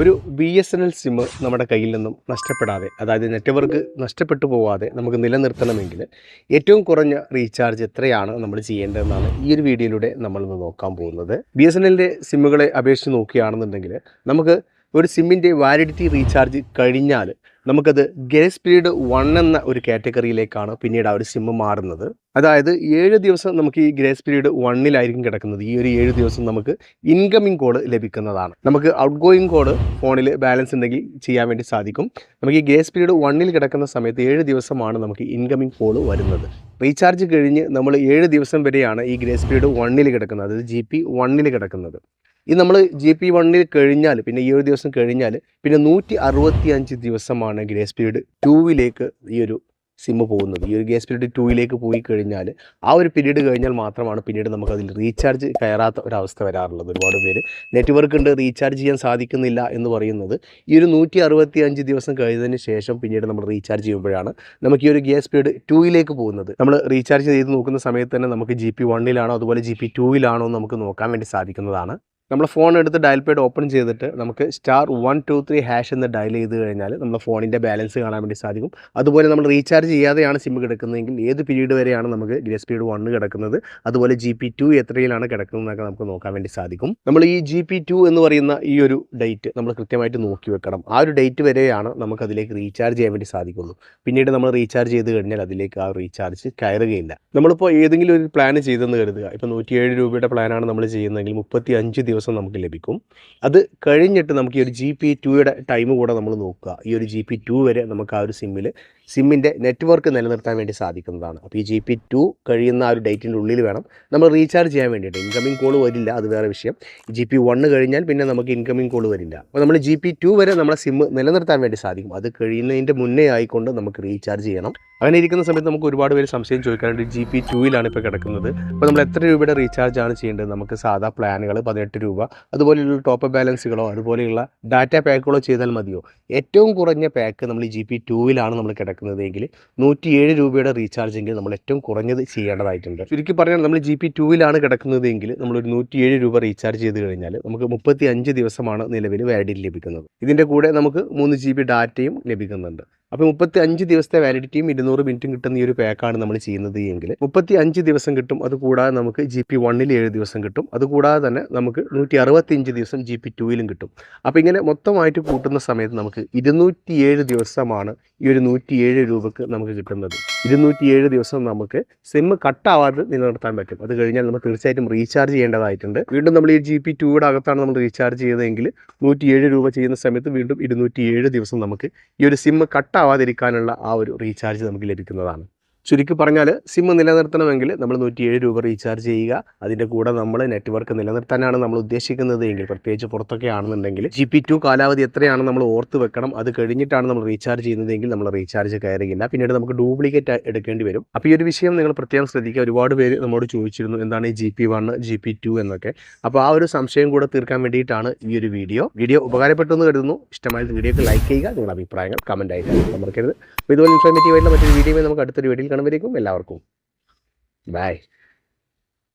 ഒരു B S N L sim നമ്മുടെ കയ്യിൽ നിന്നും നഷ്ടപ്പെടാതെ അതായത് നെറ്റ്വർക്ക് നഷ്ടപ്പെട്ടു പോവാതെ നമുക്ക് നിലനിർത്തണമെങ്കിൽ ഏറ്റവും കുറഞ്ഞ റീചാർജ് എത്രയാണ് നമ്മൾ ചെയ്യേണ്ടതെന്നാണ് ഈ ഒരു വീഡിയോയിലൂടെ നമ്മളിന്ന് നോക്കാൻ പോകുന്നത്. ബി എസ് എൻ എല്ലിന്റെ സിമ്മുകളെ അപേക്ഷിച്ച് നോക്കുകയാണെന്നുണ്ടെങ്കിൽ നമുക്ക് ഒരു സിമ്മിന്റെ വാലിഡിറ്റി റീചാർജ് കഴിഞ്ഞാൽ നമുക്കത് ഗ്രേസ് പീരീഡ് വൺ എന്ന ഒരു കാറ്റഗറിയിലേക്കാണ് പിന്നീട് ആ ഒരു സിമ്മ് മാറുന്നത്. അതായത് ഏഴ് ദിവസം നമുക്ക് ഈ ഗ്രേസ് പീരീഡ് വണ്ണിലായിരിക്കും കിടക്കുന്നത്. ഈ ഒരു ഏഴ് ദിവസം നമുക്ക് ഇൻകമിംഗ് കോഡ് ലഭിക്കുന്നതാണ്. നമുക്ക് ഔട്ട് ഗോയിങ് കോഡ് ഫോണിൽ ബാലൻസ് ഉണ്ടെങ്കിൽ ചെയ്യാൻ വേണ്ടി സാധിക്കും. നമുക്ക് ഈ ഗ്രേസ് പീരീഡ് വണ്ണിൽ കിടക്കുന്ന സമയത്ത് ഏഴ് ദിവസമാണ് നമുക്ക് ഇൻകമിംഗ് കോൾ വരുന്നത്. റീചാർജ് കഴിഞ്ഞ് നമ്മൾ ഏഴ് ദിവസം വരെയാണ് ഈ ഗ്രേസ് പീരീഡ് വണ്ണിൽ കിടക്കുന്നത്. അതായത് ജി പി വണ്ണിൽ കിടക്കുന്നത്. ഈ നമ്മൾ ജി പി വണ്ണിൽ കഴിഞ്ഞാൽ പിന്നെ ഈ ഒരു ദിവസം കഴിഞ്ഞാൽ പിന്നെ നൂറ്റി അറുപത്തി അഞ്ച് ദിവസമാണ് ഗ്രേസ് പീരീഡ് ടൂവിലേക്ക് ഈ ഒരു സിമ്മ് പോകുന്നത്. ഈ ഒരു ഗ്യാസ് പീരീഡ് ടൂയിലേക്ക് പോയി കഴിഞ്ഞാൽ ആ ഒരു പീരീഡ് കഴിഞ്ഞാൽ മാത്രമാണ് പിന്നീട് നമുക്ക് അതിൽ റീചാർജ് കയറാത്ത ഒരവസ്ഥ വരാറുള്ളത്. ഒരുപാട് പേര് നെറ്റ്വർക്ക് ഉണ്ട് റീചാർജ് ചെയ്യാൻ സാധിക്കുന്നില്ല എന്ന് പറയുന്നത് ഈ ഒരു നൂറ്റി അറുപത്തി അഞ്ച് ദിവസം കഴിഞ്ഞതിന് ശേഷം പിന്നീട് നമ്മൾ റീചാർജ് ചെയ്യുമ്പോഴാണ് നമുക്ക് ഈ ഒരു ഗ്യാസ് പീരീഡ് ടൂയിലേക്ക് പോകുന്നത്. നമ്മൾ റീചാർജ് ചെയ്ത് നോക്കുന്ന സമയത്ത് തന്നെ നമുക്ക് ജി പി വണ്ണിലാണോ അതുപോലെ ജി പി ടൂവിലാണോ നമുക്ക് നോക്കാൻ വേണ്ടി സാധിക്കുന്നതാണ്. നമ്മൾ ഫോൺ എടുത്ത് ഡയൽ പേഡ് ഓപ്പൺ ചെയ്തിട്ട് നമുക്ക് star one two three hash എന്ന് ഡയൽ ചെയ്ത് കഴിഞ്ഞാൽ നമ്മുടെ ഫോണിന്റെ ബാലൻസ് കാണാൻ വേണ്ടി സാധിക്കും. അതുപോലെ നമ്മൾ റീചാർജ് ചെയ്യാതെയാണ് സിം കിടക്കുന്നതെങ്കിൽ ഏത് പീരീഡ് വരെയാണ് നമുക്ക് ഗ്രേസ് പീരീഡ് വണ്ണ് കിടക്കുന്നത്? അതുപോലെ ജി പി ടു എത്രയിലാണ് കിടക്കുന്നതെന്നൊക്കെ നമുക്ക് നോക്കാൻ വേണ്ടി സാധിക്കും. നമ്മൾ ഈ ജി പി ടു എന്ന് പറയുന്ന ഈ ഒരു ഡേറ്റ് നമ്മൾ കൃത്യമായിട്ട് നോക്കി വെക്കണം. ആ ഒരു ഡേറ്റ് വരെയാണ് നമുക്ക് അതിലേക്ക് റീചാർജ് ചെയ്യാൻ വേണ്ടി സാധിക്കുള്ളൂ. പിന്നീട് നമ്മൾ റീചാർജ് ചെയ്ത് കഴിഞ്ഞാൽ അതിലേക്ക് ആ റീചാർജ് കയറുകയില്ല. നമ്മളിപ്പോൾ ഏതെങ്കിലും ഒരു പ്ലാൻ ചെയ്തെന്ന് കരുതുക. ഇപ്പോൾ നൂറ്റിയേഴ് രൂപയുടെ പ്ലാനാണ് നമ്മൾ ചെയ്യുന്നതെങ്കിൽ മുപ്പത്തി അഞ്ച് ദിവസം നമുക്ക് ലഭിക്കും. അത് കഴിഞ്ഞിട്ട് നമുക്ക് ഈ ഒരു ജി പി ടുയുടെ ടൈം കൂടെ നമ്മൾ നോക്കുക. ഈ ഒരു ജി പി ടു വരെ നമുക്ക് ആ ഒരു സിമ്മിൽ സിമ്മിന്റെ നെറ്റ്വർക്ക് നിലനിർത്താൻ വേണ്ടി സാധിക്കുന്നതാണ്. അപ്പോൾ ഈ ജി പി ടു കഴിയുന്ന ആ ഒരു ഡേറ്റിന്റെ ഉള്ളിൽ വേണം നമ്മൾ റീചാർജ് ചെയ്യാൻ വേണ്ടിയിട്ട്. ഇൻകമിംഗ് കോൾ വരില്ല അത് വേറെ വിഷയം. ജി പി വണ്ണ് കഴിഞ്ഞാൽ പിന്നെ നമുക്ക് ഇൻകമിംഗ് കോൾ വരില്ല. അപ്പോൾ നമ്മൾ ജി പി ടു വരെ നമ്മളെ സിമ്മ് നിലനിർത്താൻ വേണ്ടി സാധിക്കും. അത് കഴിയുന്നതിന്റെ മുന്നേ ആയിക്കൊണ്ട് നമുക്ക് റീചാർജ് ചെയ്യണം. അങ്ങനെ ഇരിക്കുന്ന സമയത്ത് നമുക്ക് ഒരുപാട് പേര് സംശയം ചോദിക്കാറുണ്ട് ജി പി ടുവിലാണ് ഇപ്പോൾ കിടക്കുന്നത്. അപ്പോൾ നമ്മൾ എത്ര രൂപയുടെ റീചാർജ് ആണ് ചെയ്യേണ്ടത്? നമുക്ക് സാധാ പ്ലാനുകൾ പതിനെട്ട് രൂപ അതുപോലെയുള്ള ടോപ്പ് ബാലൻസുകളോ അതുപോലെയുള്ള ഡാറ്റ പാക്കുകളോ ചെയ്താൽ മതിയോ? ഏറ്റവും കുറഞ്ഞ പാക്ക് നമ്മൾ ഈ ജി പി ടുവിലാണ് നമ്മൾ കിടക്കുന്നതെങ്കിൽ നൂറ്റിയേഴ് രൂപയുടെ റീചാർജെങ്കിൽ നമ്മൾ ഏറ്റവും കുറഞ്ഞത് ചെയ്യേണ്ടതായിട്ടുണ്ട്. ചുരുക്കി പറഞ്ഞാൽ നമ്മൾ ജി പി ടുവിലാണ് കിടക്കുന്നതെങ്കിൽ നമ്മളൊരു നൂറ്റിയേഴ് രൂപ റീചാർജ് ചെയ്ത് കഴിഞ്ഞാൽ നമുക്ക് മുപ്പത്തി അഞ്ച് ദിവസമാണ് നിലവിൽ വാലിഡിറ്റി ലഭിക്കുന്നത്. ഇതിന്റെ കൂടെ നമുക്ക് മൂന്ന് ജി ബി ഡാറ്റയും ലഭിക്കുന്നുണ്ട്. അപ്പോൾ മുപ്പത്തി അഞ്ച് ദിവസത്തെ വാലിഡിറ്റിയും ഇരുന്നൂറ് മിനിറ്റും കിട്ടുന്ന ഈ ഒരു പാക്കാണ് നമ്മൾ ചെയ്യുന്നത് എങ്കിൽ മുപ്പത്തി അഞ്ച് ദിവസം കിട്ടും. അതുകൂടാതെ നമുക്ക് ജി പി വണ്ണിൽ ഏഴ് ദിവസം കിട്ടും. അതുകൂടാതെ തന്നെ നമുക്ക് നൂറ്റി അറുപത്തിയഞ്ച് ദിവസം ജി പി ടുവിലും കിട്ടും. അപ്പോൾ ഇങ്ങനെ മൊത്തമായിട്ട് കൂട്ടുന്ന സമയത്ത് നമുക്ക് ഇരുന്നൂറ്റിയേഴ് ദിവസമാണ് ഈ ഒരു നൂറ്റിയേഴ് രൂപക്ക് നമുക്ക് കിട്ടുന്നത്. ഇരുന്നൂറ്റിയേഴ് ദിവസം നമുക്ക് സിം കട്ടാവാതെ നിലനിർത്താൻ പറ്റും. അത് കഴിഞ്ഞാൽ നമ്മൾ തീർച്ചയായിട്ടും റീചാർജ് ചെയ്യേണ്ടതായിട്ടുണ്ട്. വീണ്ടും നമ്മൾ ഈ ജി പി ടുയുടെ അകത്താണ് നമ്മൾ റീചാർജ് ചെയ്തതെങ്കിൽ നൂറ്റിയേഴ് രൂപ ചെയ്യുന്ന സമയത്ത് വീണ്ടും ഇരുന്നൂറ്റിയേഴ് ദിവസം നമുക്ക് ഈ ഒരു സിം കട്ടാവാതിരിക്കാനുള്ള ആ ഒരു റീചാർജ് നമുക്ക് ലഭിക്കുന്നതാണ്. ചുരുക്കി പറഞ്ഞാൽ സിം നിലനിർത്തണമെങ്കിൽ നമ്മൾ നൂറ്റിയേഴ് രൂപ റീചാർജ് ചെയ്യുക. അതിന്റെ കൂടെ നമ്മൾ നെറ്റ്വർക്ക് നിലനിർത്താനാണ് നമ്മൾ ഉദ്ദേശിക്കുന്നത്. എങ്കിൽ പ്രത്യേകിച്ച് പുറത്തൊക്കെ ആണെന്നുണ്ടെങ്കിൽ ജി പി ടു കാലാവധി എത്രയാണ് നമ്മൾ ഓർത്ത് വെക്കണം. അത് കഴിഞ്ഞിട്ടാണ് നമ്മൾ റീചാർജ് ചെയ്യുന്നതെങ്കിൽ നമ്മൾ റീചാർജ് കയറുകയില്ല. പിന്നീട് നമുക്ക് ഡ്യൂപ്ലിക്കേറ്റ് എടുക്കേണ്ടി വരും. അപ്പോൾ ഈ ഒരു വിഷയം നിങ്ങൾ പ്രത്യേകം ശ്രദ്ധിക്കുക. ഒരുപാട് പേര് നമ്മോട് ചോദിച്ചിരുന്നു എന്താണ് ഈ G P one G P two എന്നൊക്കെ. അപ്പോൾ ആ ഒരു സംശയം കൂടെ തീർക്കാൻ വേണ്ടിയിട്ടാണ് ഈ ഒരു വീഡിയോ. വീഡിയോ ഉപകാരപ്പെട്ടു എന്ന് കരുതുന്നു. ഇഷ്ടമായത് വീഡിയോക്ക് ലൈക്ക് ചെയ്യുക. നിങ്ങളുടെ അഭിപ്രായങ്ങൾ കമന്റ് ആയിട്ട് മറക്കരുത്. അപ്പോൾ ഇതുപോലെ ഇൻഫോർമേറ്റീവ് ആയിട്ടുള്ള മറ്റൊരു വീഡിയോ നമുക്ക് അടുത്തൊരു വീഡിയോയിൽ കാണുമ്പോഴേക്കും എല്ലാവർക്കും. ബൈ